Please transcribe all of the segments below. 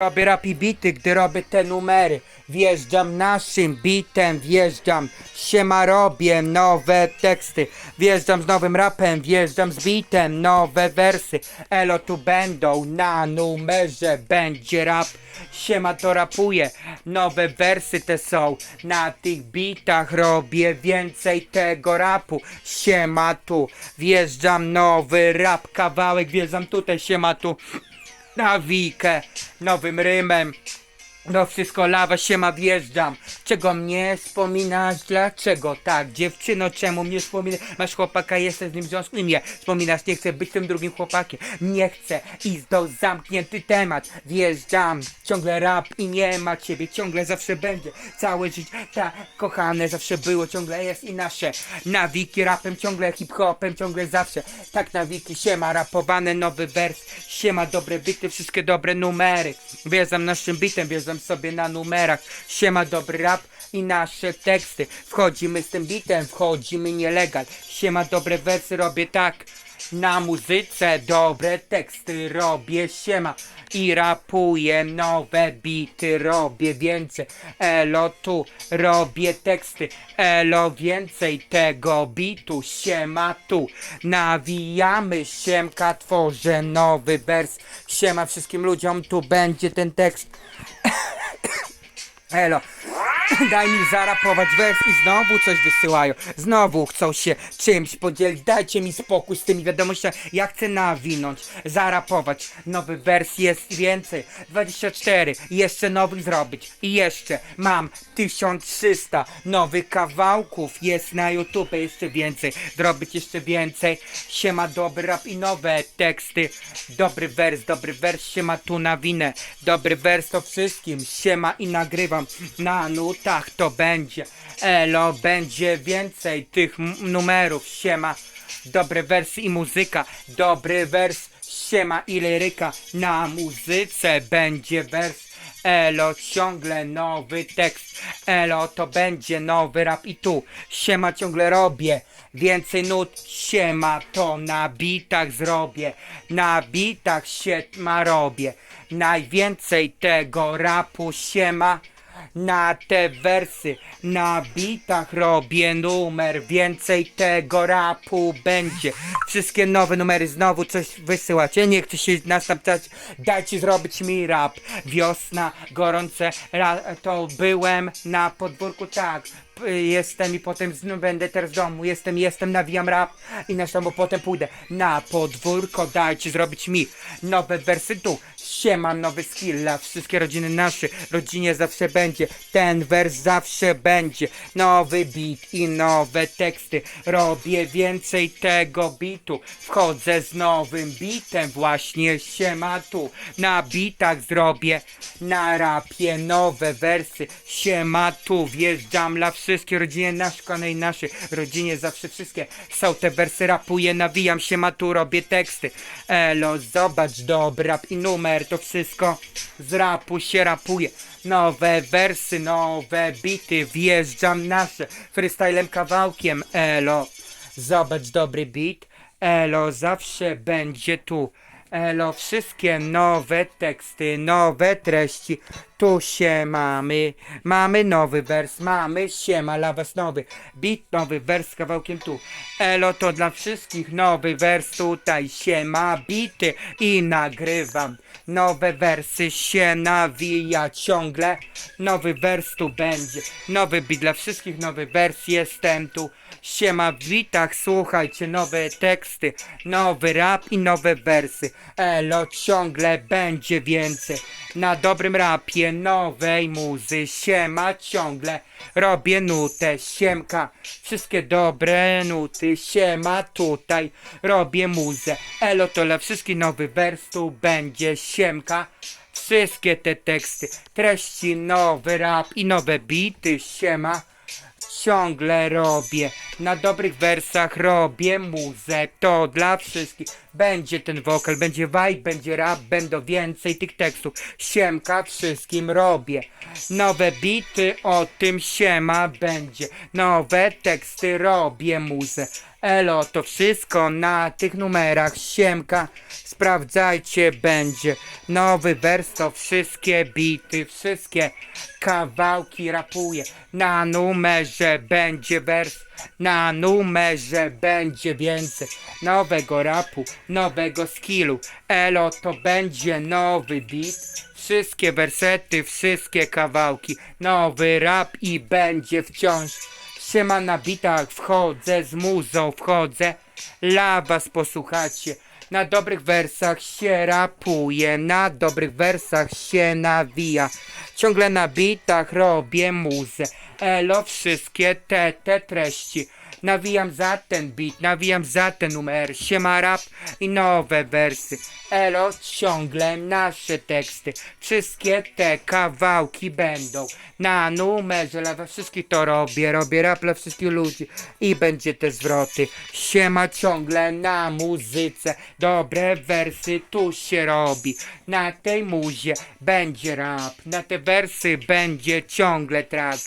Robię rap i bity, gdy robię te numery. Wjeżdżam naszym bitem, wjeżdżam Siema robię nowe teksty. Wjeżdżam z nowym rapem, wjeżdżam z bitem Nowe wersy, elo tu będą Na numerze będzie rap. Siema to rapuję Nowe wersy te są. Na tych bitach robię więcej tego rapu. Siema tu Wjeżdżam nowy rap Kawałek wjeżdżam tutaj, siema tu na wikę, nowym rymem. No wszystko lawa się ma wjeżdżam. Czego mnie wspominasz? Dlaczego tak? Dziewczyno, czemu mnie wspominasz? Masz chłopaka, jesteś z nim w związku? I mnie wspominasz Nie chcę być tym drugim chłopakiem. Nie chcę iść do zamknięty temat. Wjeżdżam, ciągle rap i nie ma ciebie. Ciągle zawsze będzie. Całe życie, tak kochane zawsze było Ciągle jest i nasze. Nawiki rapem, ciągle hip-hopem Ciągle zawsze. Tak nawiki, siema rapowane, nowy wers. Siema, dobre bity, wszystkie dobre numery. Wjeżdżam naszym bitem, wjeżdżam sobie na numerach. Siema, dobry rap i nasze teksty. Wchodzimy z tym bitem, wchodzimy nielegal. Siema, dobre wersy robię tak. Na muzyce dobre teksty robię siema. I rapuję nowe bity robię więcej. Elo tu robię teksty. Elo więcej tego bitu siema tu. Nawijamy siemka tworzę nowy wers. Siema wszystkim ludziom tu będzie ten tekst Elo, daj mi zarapować wers i znowu coś wysyłają. Znowu chcą się czymś podzielić. Dajcie mi spokój z tymi wiadomościami. Ja chcę nawinąć, zarapować. Nowy wers jest więcej. 24, jeszcze nowych zrobić. I jeszcze mam 1300 nowych kawałków. Jest na YouTube jeszcze więcej. Zrobić jeszcze więcej. Siema dobry rap i nowe teksty. Dobry wers, dobry wers, siema tu nawinę. Dobry wers to wszystkim. Siema i nagrywam na nutach to będzie. Elo, będzie więcej tych numerów. Siema. Dobre wersy i muzyka. Dobry wers. Siema i liryka. Na muzyce będzie wers. Elo, ciągle nowy tekst. Elo, to będzie nowy rap i tu. Siema, ciągle robię. Więcej nut, siema, to na bitach zrobię. Na bitach siema robię. Najwięcej tego rapu siema. Na te wersy, na bitach robię numer, więcej tego rapu będzie. Wszystkie nowe numery znowu coś wysyłacie, nie chcę się następczać, dajcie zrobić mi rap. Wiosna, gorące, to byłem na podwórku, tak. Jestem i potem znów będę teraz w domu. Jestem, jestem, nawijam rap i na bo potem pójdę na podwórko. Dajcie zrobić mi nowe wersy tu. Siema, nowy skill dla wszystkie rodziny nasze. Rodzinie zawsze będzie. Ten wers zawsze będzie. Nowy beat i nowe teksty. Robię więcej tego bitu. Wchodzę z nowym bitem. Właśnie siema tu. Na bitach zrobię. Na rapie nowe wersy. Siema tu. Wjeżdżam dla wszystkie rodziny nasze. Konej naszej rodzinie zawsze wszystkie są te wersy. Rapuję, nawijam się tu robię teksty. Elo, zobacz, dobry rap i numer. To wszystko z rapu się rapuje. Nowe wersy, nowe bity. Wjeżdżam nasze freestylem kawałkiem. Elo, zobacz, dobry beat. Elo, zawsze będzie tu. Elo, wszystkie nowe teksty, nowe treści. Tu się mamy, mamy nowy wers, mamy siema dla was nowy beat, nowy wers z kawałkiem tu. Elo to dla wszystkich nowy wers tutaj siema bity i nagrywam. Nowe wersy się nawija ciągle, nowy wers tu będzie. Nowy beat dla wszystkich, nowy wers jestem tu. Siema w bitach, słuchajcie, nowe teksty, nowy rap i nowe wersy. Elo ciągle będzie więcej. Na dobrym rapie, nowej muzy, siema ciągle. Robię nutę, siemka, wszystkie dobre nuty, siema tutaj. Robię muzę, elo to dla wszystkich nowy wers tu będzie, siemka. Wszystkie te teksty, treści, nowy rap i nowe bity, siema ciągle robię. Na dobrych wersach robię muzę. To dla wszystkich Będzie ten wokal, będzie vibe, będzie rap, będą więcej tych tekstów. Siemka wszystkim robię. Nowe bity, o tym siema będzie. Nowe teksty robię muzę. Elo, to wszystko na tych numerach. Siemka, sprawdzajcie, będzie. Nowy wers to wszystkie bity, wszystkie kawałki rapuję. Na numerze będzie wers, na numerze będzie więcej nowego rapu, nowego skillu. Elo, to będzie nowy beat. Wszystkie wersety, wszystkie kawałki, nowy rap i będzie wciąż. Siema na bitach, wchodzę z muzą, wchodzę. Dla was posłuchacie. Na dobrych wersach się rapuje, na dobrych wersach się nawija. Ciągle na bitach robię muzę. Elo, wszystkie te, te treści. Nawijam za ten beat, nawijam za ten numer. Siema rap i nowe wersy. Elo, ciągle nasze teksty. Wszystkie te kawałki będą na numerze. Dla wszystkich to robię. Robię rap dla wszystkich ludzi i będzie te zwroty. Siema ciągle na muzyce. Dobre wersy tu się robi. Na tej muzie będzie rap. Na te wersy będzie ciągle track.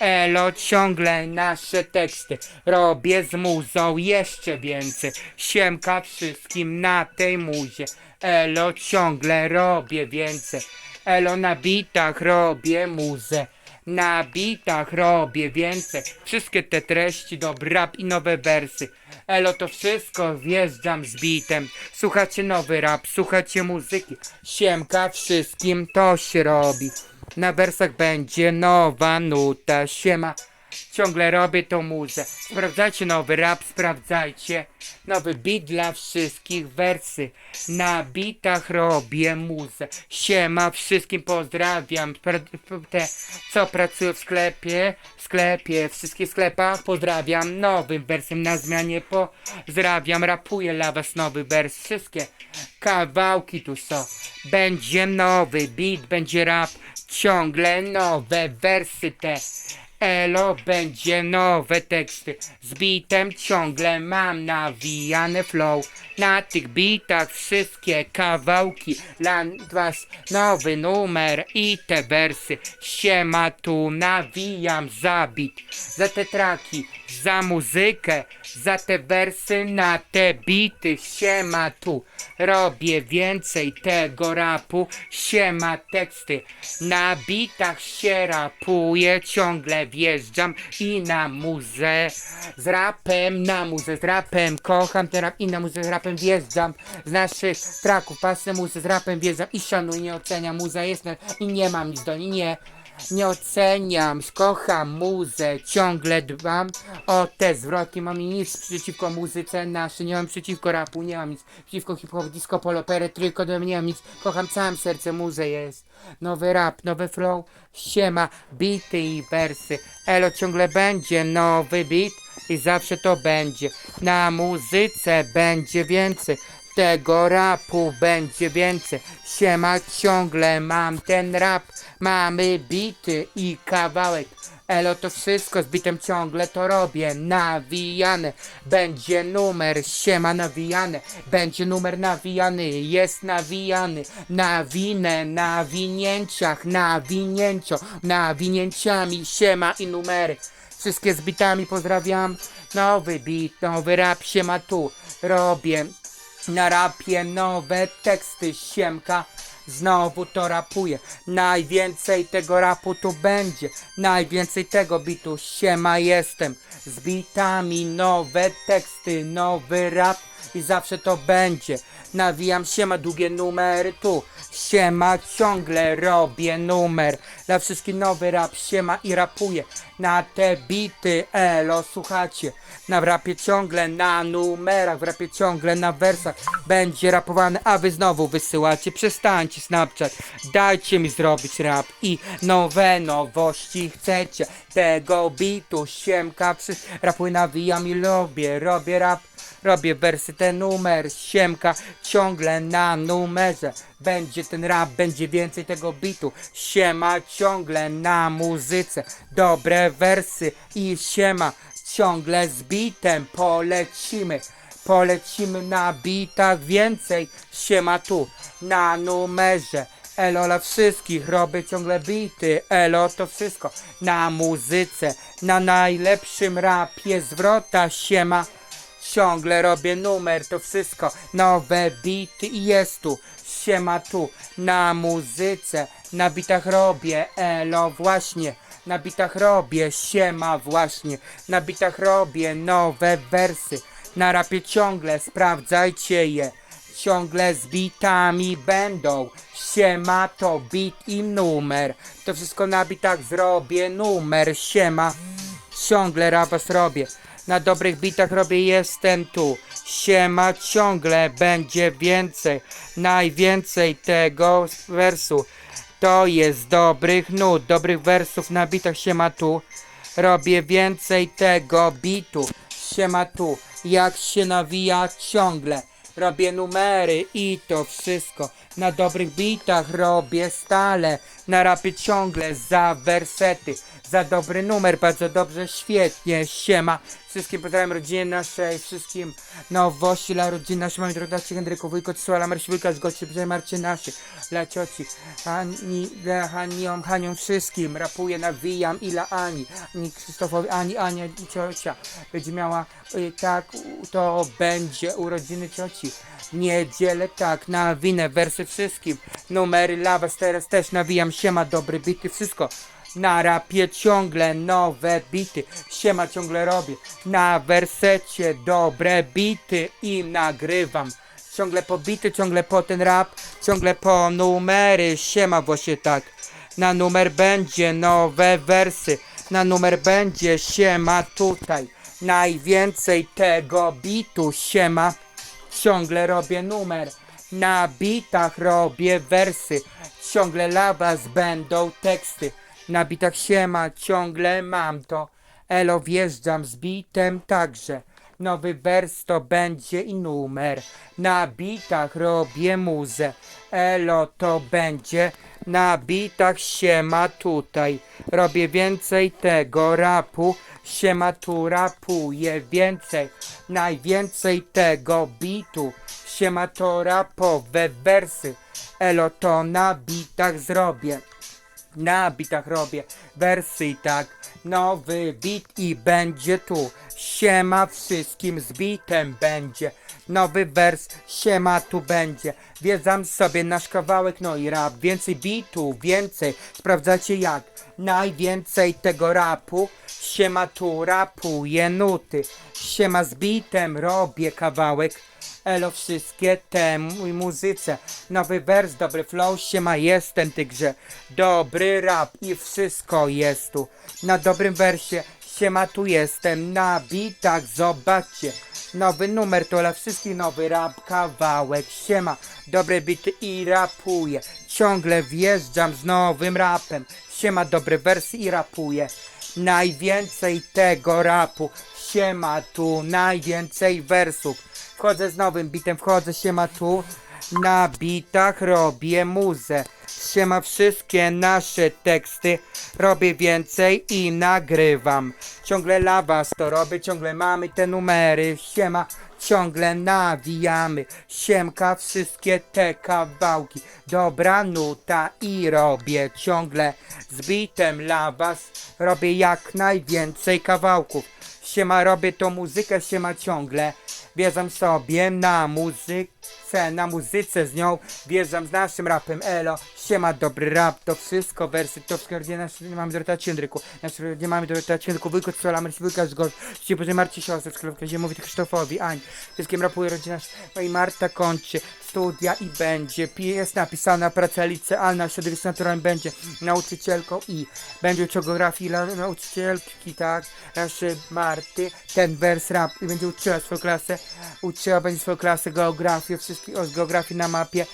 Elo, ciągle nasze teksty robię z muzą jeszcze więcej. Siemka wszystkim na tej muzie. Elo, ciągle robię więcej. Elo, na bitach robię muzę. Na bitach robię więcej. Wszystkie te treści, dobry rap i nowe wersy. Elo, to wszystko wjeżdżam z bitem. Słuchacie nowy rap, słuchacie muzyki. Siemka wszystkim to się robi. Na wersach będzie nowa nuta, siema. Ciągle robię tą muzę. Sprawdzajcie nowy rap, sprawdzajcie. Nowy beat dla wszystkich wersy. Na bitach robię muzę. Siema, wszystkim pozdrawiam. Te, co pracują w sklepie, w sklepie, w wszystkich sklepach pozdrawiam. Nowym wersem na zmianie pozdrawiam. Rapuję dla was nowy wers. Wszystkie kawałki tu są. Będzie nowy beat, będzie rap. Ciągle nowe wersy te. Elo, będzie nowe teksty. Z bitem ciągle mam nawijane flow. Na tych bitach wszystkie kawałki. Dla was nowy numer i te wersy. Siema tu nawijam za bit. Za te traki, za muzykę. Za te wersy na te bity. Siema tu. Robię więcej tego rapu. Siema teksty. Na bitach się rapuje. Ciągle wjeżdżam i na muzę. Z rapem, na muzę, z rapem. Kocham ten rap i na muzę z rapem wjeżdżam. Z naszych traków pasę muzę z rapem wjeżdżam i szanuję, oceniam. Muza jest i nie mam nic do niej, nie. Nie oceniam, kocham muzę, ciągle dbam o te zwroty. Mam nic przeciwko muzyce naszej, nie mam przeciwko rapu, nie mam nic przeciwko hip-hop, disco, polo, peretryko, nie mam nic. Kocham całym sercem, muzę jest. Nowy rap, nowy flow, siema, bity i wersy. Elo ciągle będzie nowy beat i zawsze to będzie. Na muzyce będzie więcej. Tego rapu będzie więcej. Siema, ciągle mam ten rap. Mamy bity i kawałek. Elo to wszystko z bitem ciągle to robię. Nawijane. Będzie numer, siema nawijane. Będzie numer nawijany, jest nawijany. Nawinę, nawinięciach, nawinięcio, nawinięciami, siema i numery. Wszystkie z bitami pozdrawiam. Nowy beat, nowy rap, siema tu. Robię na rapie nowe teksty, siemka. Znowu to rapuję. Najwięcej tego rapu tu będzie. Najwięcej tego bitu. Siema jestem. Z bitami nowe teksty, nowy rap i zawsze to będzie. Nawijam siema długie numery tu. Siema ciągle robię numer. Dla wszystkich nowy rap siema i rapuję. Na te bity elo słuchacie. Na rapie ciągle na numerach, w rapie ciągle na wersach będzie rapowane, a wy znowu wysyłacie. Przestańcie Snapchat, dajcie mi zrobić rap i nowe nowości chcecie. Tego bitu siemka, przy... rapuję nawijam i lubię, robię rap. Robię wersy, ten numer, siemka, ciągle na numerze. Będzie ten rap, będzie więcej tego bitu. Siema, ciągle na muzyce. Dobre wersy i siema, ciągle z bitem polecimy. Polecimy na bitach więcej, siema tu, na numerze. Elo dla wszystkich, robię ciągle bity, elo to wszystko, na muzyce, na najlepszym rapie zwrota, siema. Ciągle robię numer, to wszystko, nowe bity i jest tu, siema tu, na muzyce, na bitach robię, elo właśnie, na bitach robię, siema właśnie, na bitach robię nowe wersy, na rapie ciągle sprawdzajcie je, ciągle z bitami będą, siema to bit i numer, to wszystko na bitach zrobię, numer, siema, ciągle rapas robię. Na dobrych bitach robię jestem tu. Siema ciągle będzie więcej. Najwięcej tego wersu. To jest dobrych nut, dobrych wersów na bitach siema tu. Robię więcej tego bitu. Siema tu. Jak się nawija ciągle. Robię numery i to wszystko. Na dobrych bitach robię stale. Na rapie ciągle za wersety. Za dobry numer, bardzo dobrze, świetnie. Siema. Wszystkim pozdrawiam rodzinie naszej, wszystkim nowości dla rodziny naszej, mamy drogacie Henryku, wujko, Csuala, Marsi, wujka, z gości, Marcie naszej, dla cioci, Ani, dla Haniom, Haniom, wszystkim, rapuję, nawijam, i dla Ani, Ani Krzysztofowi, Ani, Ania, ciocia, będzie miała, y, tak, to będzie urodziny cioci, w niedzielę, tak, nawinę, wersy wszystkim, numery dla was teraz też nawijam, siema, dobry bity, wszystko, na rapie ciągle nowe bity, siema ciągle robię. Na wersecie dobre bity i nagrywam. Ciągle po bity, ciągle po ten rap, ciągle po numery, siema właśnie tak. Na numer będzie nowe wersy, na numer będzie siema tutaj. Najwięcej tego bitu, siema. Ciągle robię numer, na bitach robię wersy, ciągle dla was będą teksty. Na bitach siema, ciągle mam to. Elo wjeżdżam z bitem także. Nowy wers to będzie i numer. Na bitach robię muzę. Elo to będzie. Na bitach siema tutaj. Robię więcej tego rapu. Siema tu rapuję więcej. Najwięcej tego bitu. Siema to rapowe wersy. Elo to na bitach zrobię. Na bitach robię wersy i tak. Nowy bit i będzie tu. Siema wszystkim z bitem będzie. Nowy wers, siema tu będzie. Wiedzam sobie nasz kawałek, no i rap. Więcej bitu, więcej. Sprawdzacie jak. Najwięcej tego rapu. Siema tu rapuję nuty. Siema z bitem robię kawałek. Elo wszystkie temu i muzyce. Nowy wers, dobry flow, siema jestem tygrze. Dobry rap i wszystko jest tu. Na dobrym wersie, siema tu jestem. Na bitach, zobaczcie. Nowy numer to dla wszystkich nowy rap, kawałek, siema. Dobre bity i rapuję. Ciągle wjeżdżam z nowym rapem. Siema, dobre wersy i rapuję. Najwięcej tego rapu. Siema tu, najwięcej wersów. Wchodzę z nowym bitem, wchodzę, siema tu. Na bitach robię muzę. Siema wszystkie nasze teksty. Robię więcej i nagrywam. Ciągle dla was to robię, ciągle mamy te numery. Siema, ciągle nawijamy. Siemka wszystkie te kawałki. Dobra nuta i robię ciągle z bitem dla was. Robię jak najwięcej kawałków. Siema, robię tą muzykę, siema ciągle. Wjeżdżam sobie na muzyce, na muzyce z nią. Wjeżdżam z naszym rapem, elo. Siema, dobry rap, to wszystko, wersy, to wszystko, gdzie nasz, nie mamy do Jędryku. Nasz, nie mamy do Jędryku, wujko, strzela, Marci, wujka, z gość. Ci Boże, Marci, siostry, sklewka, ziemowit, Krzysztofowi, Ań. Wszystkim rapuje rodzina, no i Marta kończy studia i będzie. Jest napisana praca licealna, środowisko naturalne będzie nauczycielką i będzie geografii dla nauczycielki, tak, naszej Marty, ten wers rap i będzie uczyła swoją klasę, uczyła będzie swoją klasę geografii, wszystkich o geografii na mapie.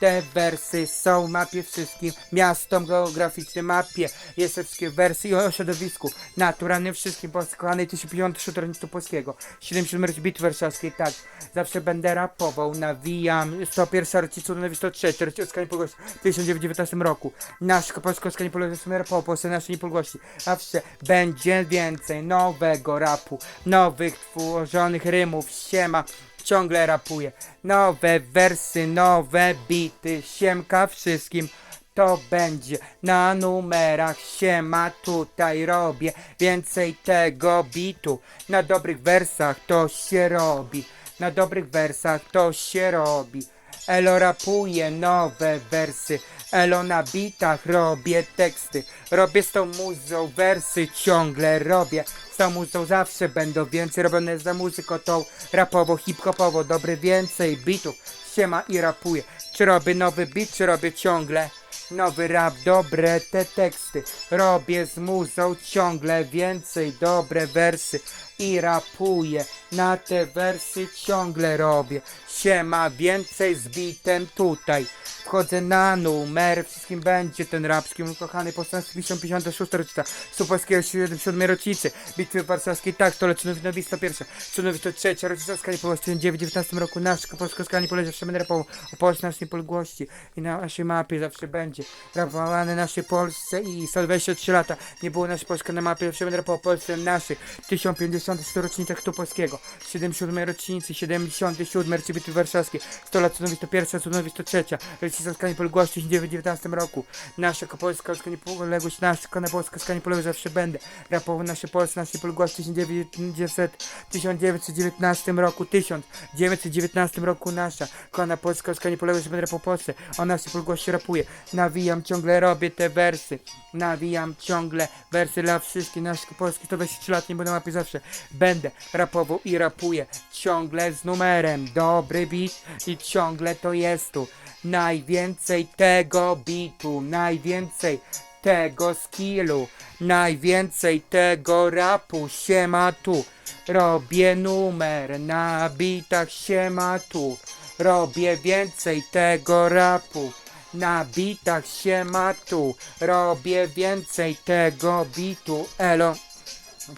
Te wersy są w mapie wszystkim, miastom geograficznym mapie, jest wszystkie wersy o środowisku naturalnym wszystkim poskochanej 1053 polskiego, 70 bit warszawskiej, tak, zawsze będę rapował, nawijam, 101 rocznica na 103, rocznica niepodległości w 1919 roku, nasz polsko skanie niepodległości rapował, Polsce naszej niepodległości, zawsze będzie więcej nowego rapu, nowych tworzonych rymów, siema, ciągle rapuję. Nowe wersy, nowe bity, siemka wszystkim. To będzie na numerach, siema tutaj robię więcej tego bitu. Na dobrych wersach to się robi, na dobrych wersach to się robi. Elo rapuje nowe wersy, Elo na bitach robię teksty, robię z tą muzą wersy, ciągle robię. Z tą muzą zawsze będą więcej robione za muzyką tą rapowo, hip-hopowo, dobry więcej bitów, siema i rapuję. Czy robię nowy beat, czy robię ciągle? Nowy rap, dobre te teksty. Robię z muzą ciągle więcej dobre wersy. I rapuję na te wersy ciągle robię. Siema więcej z bitem tutaj. Wchodzę na numer, wszystkim będzie ten rapski mój kochany powstańcy 56 rocznica Supolskiego 77 rocznicy. Bitwy warszawskiej tak, to lecz nowi 101 Członowi 103 rocznica skali w 19 roku. Nasz polska skali poleży zawsze będę rapował O Polsce naszej poległości I na naszej mapie zawsze będzie Rapowane naszej Polsce i 123 lata. Nie było naszej Polski na mapie Zawsze będę rapował Polsce naszej 1050 rocznicach tu polskiego. 77 rocznicy 77 rocznicy Bitwy warszawskiej 100 lat Członowi 101 Członowi 103 Rocznica skali poległości w 1919 roku. Nasza Polska skali niepodległość Nasza Polska skali niepodległość zawsze będę. Rapował nasze Polsce naszej poległości w 1900 1919 roku. 1919 roku nasza. Kona Polska skali niepodległość będę rapował Polsce. O naszej poległości rapuję Nawijam ciągle robię te wersy. Nawijam ciągle wersy dla wszystkich naszych polskich 123 lat nie będę mapie zawsze. Będę rapował i rapuję Ciągle z numerem. Dobry beat i ciągle to jest tu. Najwięcej tego bitu Najwięcej tego skillu Najwięcej tego rapu Siema tu. Robię numer na bitach Siema tu. Robię więcej tego rapu na bitach Siema tu. Robię więcej tego bitu Elo.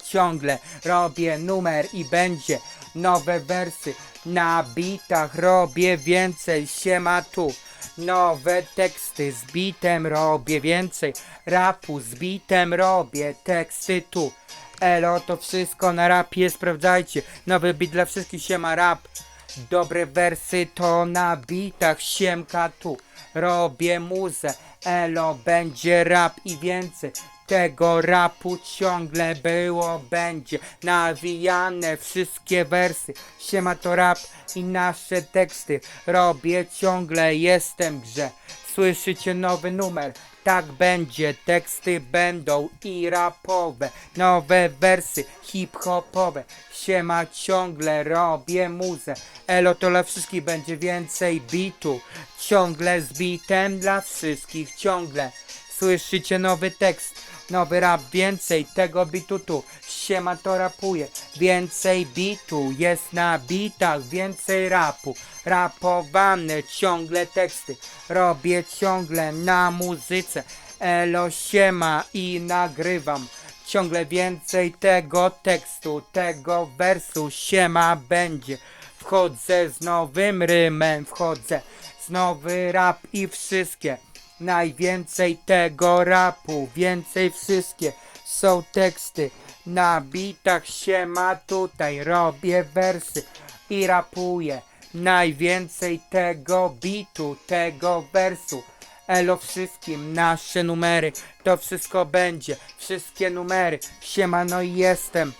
Ciągle robię numer i będzie nowe wersy. Na bitach robię więcej siema tu. Nowe teksty z bitem robię więcej. Rapu z bitem robię teksty tu. Elo to wszystko na rapie sprawdzajcie. Nowy bit dla wszystkich siema rap. Dobre wersy to na bitach siemka tu Robię muzę, elo będzie rap i więcej. Tego rapu ciągle było, będzie Nawijane wszystkie wersy. Siema to rap i nasze teksty. Robię ciągle, jestem grze. Słyszycie nowy numer tak będzie, teksty będą i rapowe, nowe wersy hip-hopowe. Siema ciągle robię muzę, elo to dla wszystkich będzie więcej bitu. Ciągle z bitem dla wszystkich, ciągle. Słyszycie nowy tekst, nowy rap, więcej tego bitu tu. Siema to rapuje, więcej bitu jest na bitach, więcej rapu. Rapowane ciągle teksty, robię ciągle na muzyce. Elo siema i nagrywam. Ciągle więcej tego tekstu, tego wersu siema będzie. Wchodzę z nowym rymem, wchodzę z nowy rap i wszystkie. Najwięcej tego rapu, więcej wszystkie są teksty. Na bitach siema tutaj robię wersy i rapuję. Najwięcej tego bitu, tego wersu. Elo wszystkim, nasze numery, to wszystko będzie, wszystkie numery. Siemano jestem.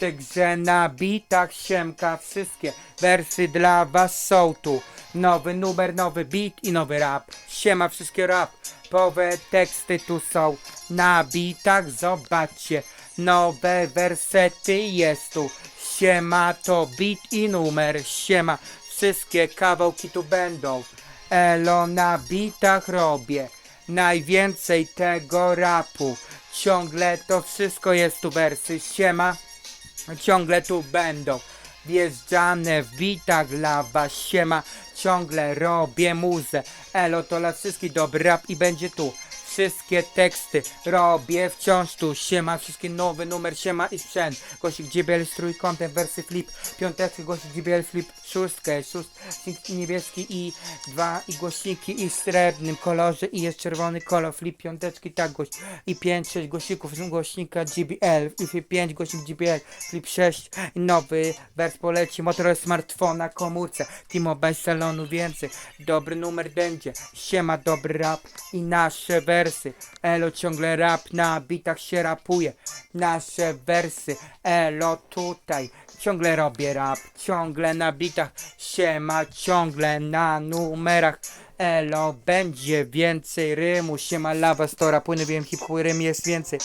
Także na bitach siemka wszystkie wersy dla was są tu. Nowy numer, nowy beat i nowy rap. Siema wszystkie rap. Powe teksty tu są. Na bitach zobaczcie. Nowe wersety jest tu. Siema to beat i numer. Siema. Wszystkie kawałki tu będą. Elo na bitach robię. Najwięcej tego rapu. Ciągle to wszystko jest tu wersy. Siema ciągle tu będą wjeżdżane w bitach dla was siema. Ciągle robię muzę. Elo to dla wszystkich dobry rap i będzie tu wszystkie teksty. Robię wciąż tu Siema, wszystkie nowy numer, siema i sprzęt. Głosik JBL z trójkątem, wersy flip. Piąteczki, głosik JBL flip Szóstkę, szóstki niebieski i dwa i głośniki i w srebrnym kolorze I jest czerwony kolor, flip piąteczki, tak gość I pięć, sześć głosików z głośnika JBL I pięć, głośnik JBL, flip sześć I nowy wers poleci, Motorola smartfona, komórce T-Mobile z salonu więcej Dobry numer będzie, siema dobry rap i nasze wersy Elo ciągle rap na bitach się rapuje Nasze wersy, elo tutaj Ciągle robię rap, ciągle na bitach Siema ciągle na numerach. Elo będzie więcej rymu Siema lawa, stora, płynę wiem hip rym jest więcej